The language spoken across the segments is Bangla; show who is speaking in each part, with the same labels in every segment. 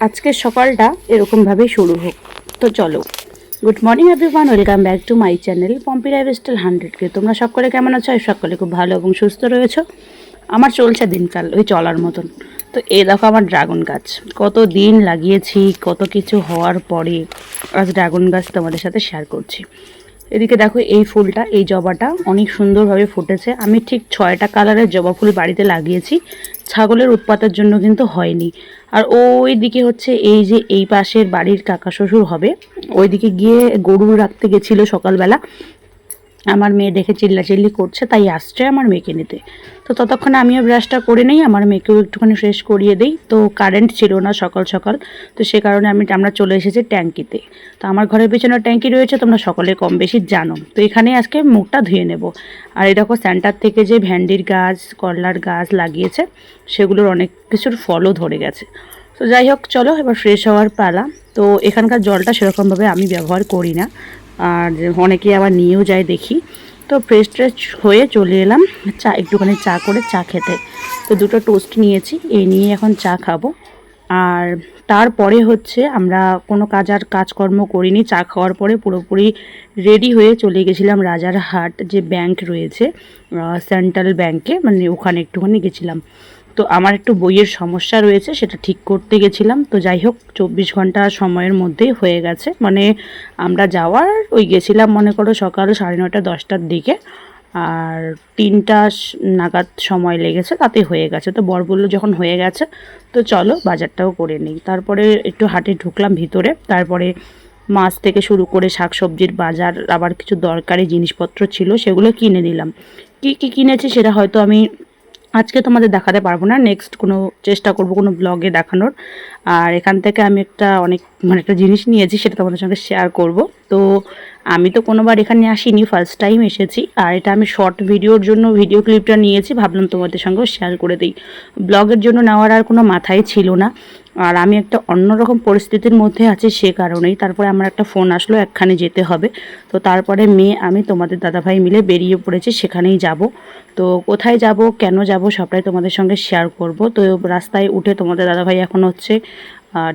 Speaker 1: আজকের সকালটা এরকমভাবেই শুরু হোক। তো চলো। Good morning everyone welcome back to my channel Pompi lifestyle হান্ড্রেডকে তোমরা সকলে কেমন আছো? সকলে খুব ভালো এবং সুস্থ রয়েছো। আমার চলছে দিনকাল, ওই চলার মতন। তো এই দেখো আমার ড্রাগন গাছ। কত দিন লাগিয়েছি, কত কিছু হওয়ার পরে আজ ড্রাগন গাছ তোমাদের সাথে শেয়ার করছি। এদিকে দেখো এই ফুলটা, এই জবাটা অনেক সুন্দরভাবে ফুটেছে। আমি ঠিক ছয়টা কালারের জবা ফুল বাড়িতে লাগিয়েছি। ছাগলের উৎপাতের জন্য কিন্তু হয়নি। আর ওই দিকে হচ্ছে এই যে এই পাশের বাড়ির কাকা শ্বশুর হবে, ওইদিকে গিয়ে গরু রাখতে গেছিল সকালবেলা। আমার মেয়ে দেখে চিল্লাচিল্লি করছে, তাই আসছে আমার মেয়েকে নিতে। তো ততক্ষণে আমিও ব্রাশটা করে নেই, আমার মেয়েকেও একটুখানি ফ্রেশ করিয়ে দিই। তো কারেন্ট ছিল না সকাল সকাল, তো সে কারণে আমি আমরা চলে এসেছি ট্যাঙ্কিতে। তো আমার ঘরের পিছনে ট্যাঙ্কি রয়েছে, তোমরা সকলে কম বেশি জানো। তো এখানে আজকে মুখটা ধুয়ে নেব। আর এই দেখো সেন্টার থেকে যে ভ্যান্ডির গাছ, করলার গাছ লাগিয়েছে, সেগুলোর অনেক কিছুর ফলও ধরে গেছে। তো যাই হোক, চলো এবার ফ্রেশ হওয়ার পালা। তো এখানকার জলটা সেরকমভাবে আমি ব্যবহার করি না। আর অনেকে আবার নিয়েও যায় দেখি। তো ফ্রেশ ট্রেশ হয়ে চলে এলাম। চা, একটুখানি চা করে চা খেতে। তো দুটো টোস্ট নিয়েছি এই নিয়ে এখন চা খাব। আর তারপরে হচ্ছে আমরা কোনো কাজ আর কাজকর্ম করিনি, চা খাওয়ার পরে পুরোপুরি রেডি হয়ে চলে গেছিলাম রাজারহাট যে ব্যাংক রয়েছে সেন্ট্রাল ব্যাংকে মানে ওখানে একটুখানি গেছিলাম। তো আমার একটু বইয়ের সমস্যা রয়েছে, সেটা ঠিক করতে গেছিলাম। তো যাই হোক, চব্বিশ ঘণ্টা সময়ের মধ্যেই হয়ে গেছে। মানে আমরা যাওয়ার, ওই গেছিলাম মনে করো সকাল সাড়ে নটা দশটার দিকে। আর তিনটা নাগাদ সময় লেগেছে, তাতে হয়ে গেছে। তো বর বলল যখন হয়ে গেছে, তো চলো বাজারটাও করে নিই। তারপরে একটু হাটে ঢুকলাম ভিতরে। তারপরে মাছ থেকে শুরু করে শাকসবজির বাজার, আবার কিছু দরকারি জিনিসপত্র ছিল, সেগুলো কিনে নিলাম। কী কী কিনেছি সেটা হয়তো আমি আজকে তোমাদের দেখাতে পারব না। নেক্সট কোনো চেষ্টা করব কোনো ব্লগে দেখানোর। আর এখান থেকে আমি একটা অনেক মানে একটা জিনিস নিয়েছি, সেটা তোমাদের সঙ্গে শেয়ার করব। তো আমি তো কোনোবার এখানে আসিনি ফার্স্ট টাইম এসেছি। আর এটা আমি শর্ট ভিডিওর জন্য ভিডিও ক্লিপটা নিয়েছি, ভাবলাম তোমাদের সঙ্গেও শেয়ার করে দিই। ব্লগের জন্য নেওয়ার আর কোনো মাথায় ছিল না। আর আমি একটা অন্যরকম পরিস্থিতির মধ্যে আছি সে কারণেই। তারপরে আমার একটা ফোন আসলো, একখানে যেতে হবে। তো তারপরে মেয়ে, আমি, তোমাদের দাদাভাই মিলে বেরিয়ে পড়েছি, সেখানেই যাব। তো কোথায় যাব, কেন যাব, সবটাই তোমাদের সঙ্গে শেয়ার করব। তো রাস্তায় উঠে তোমাদের দাদাভাই এখন হচ্ছে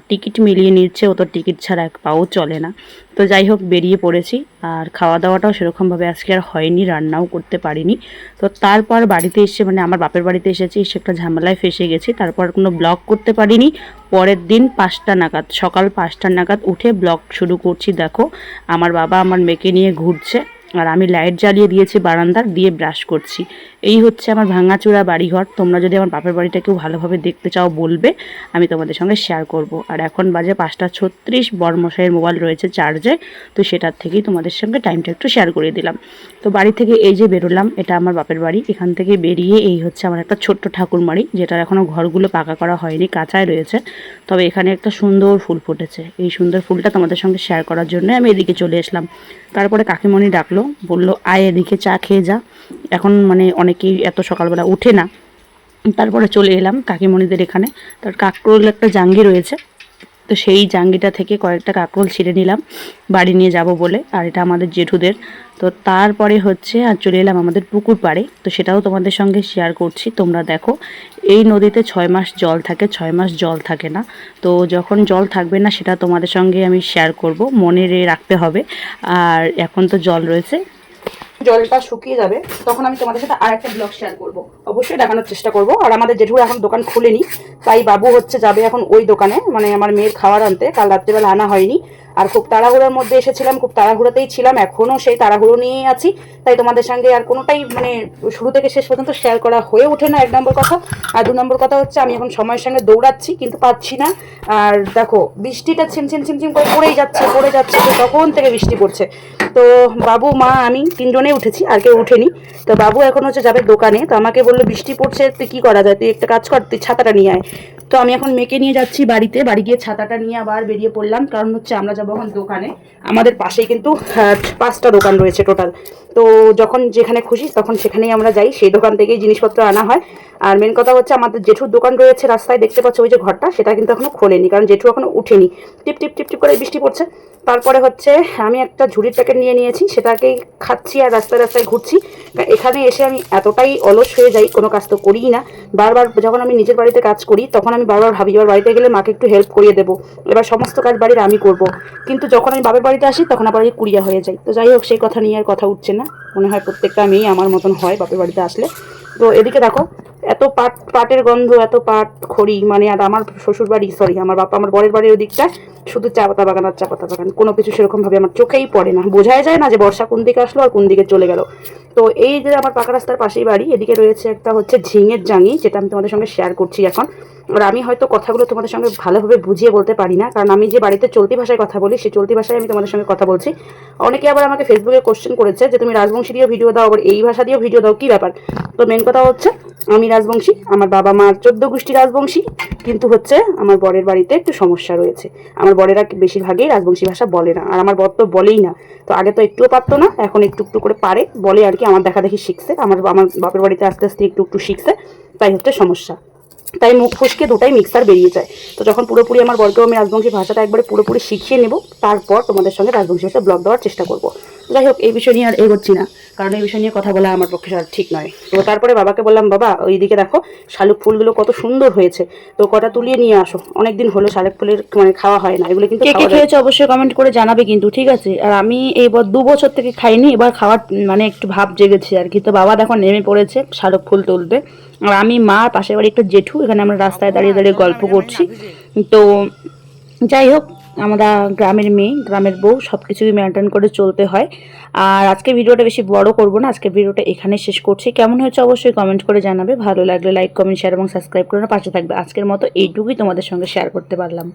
Speaker 1: টিকিট মিলিয়ে নিচ্ছে, ও তো টিকিট ছাড়া এক পাও চলে না। তো যাই হোক, বেরিয়ে পড়েছি। আর খাওয়া দাওয়াটাও সেরকমভাবে আজকে আর হয়নি, রান্নাও করতে পারিনি। তো তারপর বাড়িতে এসে মানে আমার বাপের বাড়িতে এসেছি, এসে একটা ঝামেলায় ফেসে গেছি। তারপর কোনো ব্লগ করতে পারিনি। পরের দিন পাঁচটা নাগাদ, সকাল পাঁচটা নাগাদ উঠে ব্লগ শুরু করছি, দেখো। আমার বাবা আমার মেয়েকে নিয়ে ঘুরছে, আর আমি লাইট জ্বালিয়ে দিয়েছি বারান্দার, দিয়ে ব্রাশ করছি। এই হচ্ছে আমার ভাঙাচোরা বাড়িঘর। তোমরা যদি আমার বাপের বাড়িটা কেউ ভালোভাবে দেখতে চাও, বলবে। আমি তোমাদের সঙ্গে শেয়ার করব। আর এখন বাজে পাঁচটা ছত্রিশ, বরমশাইয়ের মোবাইল রয়েছে চার্জে তো সেটার থেকেই তোমাদের সঙ্গে টাইমটা একটু শেয়ার করে দিলাম। তো বাড়ি থেকে এই যে বেরোলাম, এটা আমার বাপের বাড়ি। এখান থেকে বেরিয়ে এই হচ্ছে আমার একটা ছোট্ট ঠাকুর বাড়ি, যেটার এখনও ঘরগুলো পাকা করা হয়নি, কাঁচায় রয়েছে। তবে এখানে একটা সুন্দর ফুল ফুটেছে। এই সুন্দর ফুলটা তোমাদের সঙ্গে শেয়ার করার জন্য আমি এদিকে চলে এসলাম। তারপরে কাকিমণি ডাকলো, বলল, আয় এদিকে চা খেয়ে যা। এখন মানে অনেকেই এত সকালবেলা উঠে না। তারপরে চলে এলাম কাকিমণিদের এখানে। তার কাকরোল একটা জাঙ্গি রয়েছে। তো সেই জাঙ্গিটা থেকে কয়েকটা কাকরোল ছিঁড়ে নিলাম। বাড়ি নিয়ে যাব বলে। আর এটা আমাদের জেঠুদের। তো তারপরে হচ্ছে আর চলে এলাম আমাদের পুকুর পাড়ে। তো সেটাও তোমাদের সঙ্গে শেয়ার করছি। তোমরা দেখো, এই নদীতে ছয় মাস জল থাকে, ছয় মাস জল থাকে না। তো যখন জল থাকবে না, সেটা তোমাদের সঙ্গে আমি শেয়ার করব। মনে রাখতে হবে। আর এখন তো জল রয়েছে। জলটা শুকিয়ে যাবে, তখন আমি তোমাদের সাথে আর একটা ব্লগ শেয়ার করব। অবশ্যই দেখানোর চেষ্টা করব। আর আমাদের জেঠুর এখন দোকান খুলেনি, তাই বাবু হচ্ছে যাবে এখন ওই দোকানে মানে আমার মেয়ের খাবার আনতে। কাল রাত্রিবেলা আনা হয়নি। আর খুব তাড়াহুড়োর মধ্যে এসেছিলাম, খুব তাড়াহুড়োতেই ছিলাম এখনও সেই তাড়াহুড়ো নিয়েই আছি। তাই তোমাদের সঙ্গে আর কোনোটাই মানে শুরু থেকে শেষ পর্যন্ত শেয়ার করা হয়ে ওঠে না, এক নম্বর কথা। আর দু নম্বর কথা হচ্ছে, আমি এখন সময়ের সঙ্গে দৌড়াচ্ছি, কিন্তু পাচ্ছি না। আর দেখো, বৃষ্টিটা ছিমছিম ছিমছিম করে পড়েই যাচ্ছে, পড়ে যাচ্ছে তখন থেকে বৃষ্টি পড়ছে। তো বাবু, মা, আমি তিনজনেই উঠেছি, আর কেউ উঠেনি। তো বাবু এখন হচ্ছে যাবে দোকানে। তো আমাকে বলল, বৃষ্টি পড়ছে তুই কী করা যায়? তুই একটা কাজ কর, তুই ছাতাটা নিয়ে আয়। তো আমি এখন মেয়েকে নিয়ে যাচ্ছি বাড়িতে। বাড়ি গিয়ে ছাতাটা নিয়ে আবার বেরিয়ে পড়লাম। কারণ হচ্ছে আমরা যাব এখন দোকানে। আমাদের পাশেই কিন্তু আহ, পাঁচটা দোকান রয়েছে টোটাল তো যখন যেখানে খুশি তখন সেখানেই আমরা যাই। সেই দোকান থেকেই জিনিসপত্র আনা হয়। আর মেন কথা হচ্ছে আমাদের জেঠুর দোকান রয়েছে রাস্তায়। দেখতে পাচ্ছ ওই যে ঘরটা সেটা কিন্তু এখনও খোলেনি। কারণ জেঠু এখনও উঠেনি। টিপ টিপ টিপ টিপ করে বৃষ্টি পড়ছে। তারপরে হচ্ছে আমি একটা ঝুড়ির প্যাকেট
Speaker 2: নিয়ে নিয়েছি। সেটাকেই খাচ্ছি আর রাস্তায় রাস্তায় ঘুরছি। এখানে এসে আমি এতটাই অলস হয়ে যাই, কোনো কাজ তো করিই না। বারবার যখন আমি নিজের বাড়িতে কাজ করি, তখন আমি বারবার ভাবি, এবার বাড়িতে গেলে মাকে একটু হেল্প করিয়ে দেবো। এবার সমস্ত কাজ বাড়ির আমি করব। কিন্তু যখন আমি বাবার বাড়িতে আসি, তখন আবার কুড়িয়া হয়ে যাই। তো যাই হোক, সেই কথা নিয়ে আর কথা উঠছে না। মনে হয় প্রত্যেকটা মেয়েই আমার মতন হয় বাপের বাড়িতে আসলে। তো এদিকে দেখো এত পাট, পাটের গন্ধ, এত পাট খড়ি মানে আর আমার শ্বশুর বাড়ি সরি আমার বাবা আমার বরের বাড়ির ওদিকটা, শুধু চা পাতা বাগান আর চা পাতা বাগান। কোনো কিছু সেরকমভাবে আমার চোখেই পড়ে না। বোঝাই যায় না যে বর্ষা কোন দিকে আসলো আর কোন দিকে চলে গেল। তো এই যে আমার পাকা রাস্তার পাশেই বাড়ি, এদিকে রয়েছে একটা হচ্ছে ঝিঙের জাঙি, যেটা আমি তোমাদের সঙ্গে শেয়ার করছি এখন। আর আমি হয়তো কথাগুলো তোমাদের সঙ্গে ভালোভাবে বুঝিয়ে বলতে পারি না, কারণ আমি যে বাড়িতে চলতি ভাষায় কথা বলি, সেই চলতি ভাষায় আমি তোমাদের সঙ্গে কথা বলছি। অনেকে আবার আমাকে ফেসবুকে কোশ্চেন করেছে যে, তুমি রাজবংশী দিয়েও ভিডিও দাও, আবার এই ভাষা দিয়েও ভিডিও দাও, কী ব্যাপার? তো মেন কথা হচ্ছে, আমি রাজবংশী, আমার বাবা মার চোদ্দ গোষ্ঠী রাজবংশী, কিন্তু হচ্ছে আমার বরের বাড়িতে একটু সমস্যা রয়েছে। আমার বরেরা বেশিরভাগই রাজবংশী ভাষা বলে না, আর আমার বর তো বলেই না। তো আগে তো একটুও পারতো না, এখন একটু একটু করে পারে, বলে আর কি, আমার দেখা দেখি শিখছে। আমার আমার বাপের বাড়িতে আস্তে আস্তে একটু একটু শিখছে, তাই হচ্ছে সমস্যা। তাই মুখ ফুসকে দুটাই মিক্সার বেরিয়ে যায়। তো যখন পুরোপুরি আমার বরকেও আমি রাজবংশী ভাষাটা একবারে পুরোপুরি শিখিয়ে নেব, তারপর তোমাদের সঙ্গে রাজবংশী ভাষায় ব্লগ দেওয়ার চেষ্টা করব। যাই হোক এই বিষয় নিয়ে আর এগোচ্ছি না। কারণ এই বিষয় নিয়ে কথা বলা আমার পক্ষে আর ঠিক নয়। তো তারপরে বাবাকে বললাম বাবা ওইদিকে দেখো শালুক ফুলগুলো কত সুন্দর হয়েছে। তো কটা তুলিয়ে নিয়ে আসো। অনেকদিন হলো শালুক ফুলের মানে খাওয়া হয় না। এগুলো কিন্তু কে কে খেয়েছে অবশ্যই কমেন্ট করে জানাবে কিন্তু ঠিক আছে? আর আমি ব- দু বছর থেকে খাইনি এবার খাওয়ার মানে একটু ভাব জেগেছে আর কি। তো বাবা দেখো নেমে পড়েছে শালুক ফুল তুলতে। আর আমি মা পাশের বাড়ি একটা জেঠু এখানে আমরা রাস্তায় দাঁড়িয়ে দাঁড়িয়ে গল্প করছি। তো যাই হোক আমরা গ্রামের মেয়ে, গ্রামের বউ সব কিছুই মেনটেন করে চলতে হয়। আর আজকে ভিডিওটা বেশি বড় করব না, আজকে ভিডিওটা এখানে শেষ করছি। কেমন হয়েছে অবশ্যই কমেন্ট করে জানাবে। ভালো লাগলে লাইক কমেন্ট শেয়ার এবং সাবস্ক্রাইব করে পাশে থাকবে। আজকের মতো এইটুকুই তোমাদের সঙ্গে শেয়ার করতে পারলাম।